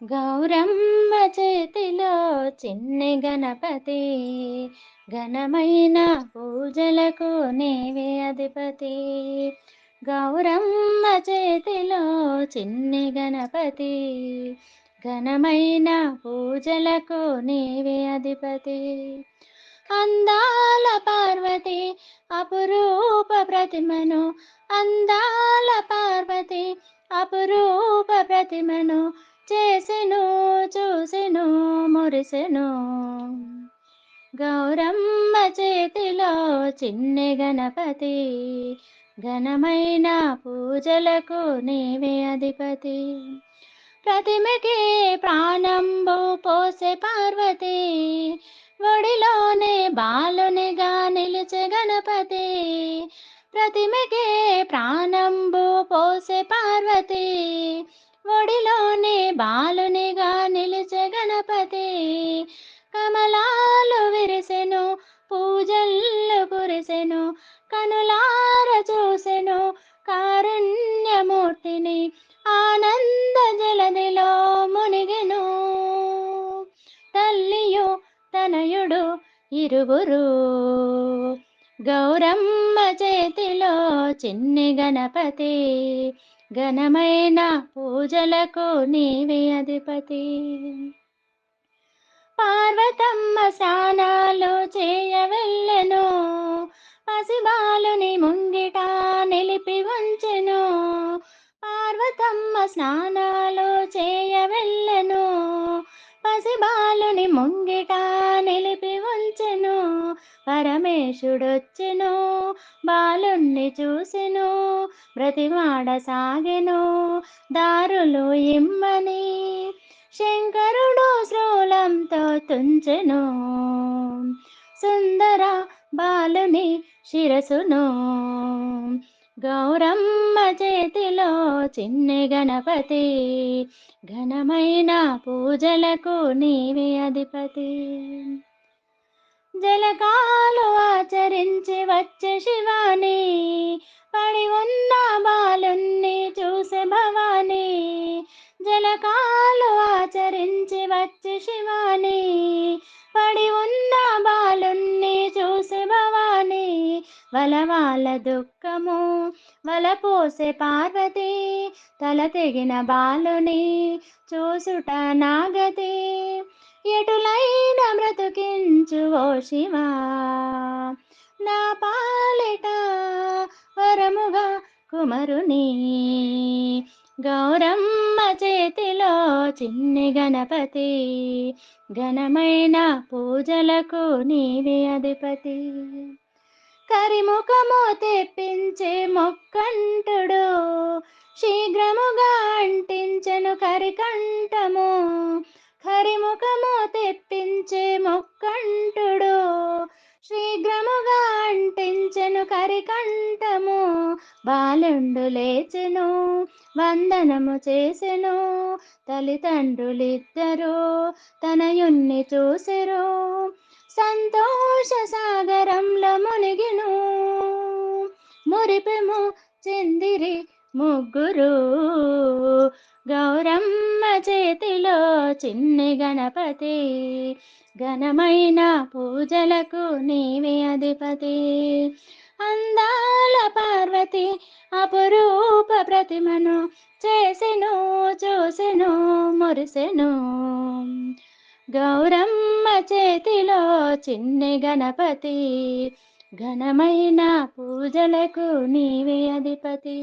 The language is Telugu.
గౌరమ్మ చేతిలో చిన్ని గణపతి ఘనమైన పూజలకు నీవే అధిపతి. గౌరమ్మ చేతిలో చిన్ని గణపతి ఘనమైన పూజలకు నీవే అధిపతి. అందాల పార్వతి అపురూప ప్రతిమను అందాల పార్వతి అపురూప ప్రతిమను చేసెను చూసెను మురిసెను. గౌరమ్మ చేతిలో చిన్ని గణపతి ఘనమైన పూజలకు నీవే అధిపతి. ప్రతిమకి ప్రాణంబు పోసే పార్వతి ఒడిలోనే బాలునిగా నిలిచే గణపతి. ప్రతిమకి ప్రాణంబు పోసే పార్వతి ఒడిలోనే బాలునిగా నిలిచే గణపతి. కమలాలు విరిసెను పూజల్లు కురిసెను కనులార చూసెను కారుణ్యమూర్తిని ఆనంద జలదిలో మునిగెను. తల్లియు తనయుడు ఇరువురు. గౌరమ్మ చేతిలో చిన్ని గణపతి ఘనమైన పూజలకు నీవే అధిపతి. పార్వతమ్మ స్నానాలు చేయవెళ్ళెను పసిబాలుని ముంగిట నిలిపి ఉంచెను. పార్వతమ్మ స్నానాలు చేయవెళ్ళెను పసిబాలుని ముంగిట నిలిపి ఉంచెను. పరమేశుడొచ్చెను బాలుణ్ణి చూసెను బ్రతిమాడ సాగెను దారులు ఇమ్మని శంకరుడు శ్రూలంతో తుంచెను సుందర బాలుని శిరసును. గౌరమ్మ చేతిలో చిన్ని గణపతి ఘనమైన పూజలకు నీవే అధిపతి. జలకాలు ఆచరించి వచ్చే శివాని పడి ఉన్న బాలుణ్ణి చూసే భవాని. జలకాలు ఆచరించి వచ్చే శివాని పడి ఉన్న బాలుణ్ణి చూసే భవాని. వలవాల దుఃఖము వలపోసే పార్వతి తల తెగిన బాలుని చూసుట నాగతి ఎటులైన బ్రతుకించు ఓ శివా. నా పాలెట వరముగా కుమరుని. గౌరమ్మ చేతిలో చిన్ని గణపతి. ఘనమైన పూజలకు నీవే అధిపతి. కరిముఖము తెప్పించే మొక్కంటుడు. శీఘ్రముగా అంటించను కరికంఠము. బాలుండు లేచెను వందనము చేసెను. తల్లిదండ్రులిద్దరూ తనయుణ్ణి చూసెరు. సంతోష సాగరంలో మునిగిను. మురిపెము చెందిరి ముగ్గురు. గౌరమ్మ చేతిలో చిన్ని గణపతి. ఘనమైన పూజలకు నీవే అధిపతి. అందాల పార్వతి అపురూప ప్రతిమను చేసెను చూసెను మురిసెను. గౌరమ్మ చేతిలో చిన్ని గణపతి ఘనమైన పూజలకు నీవే అధిపతి.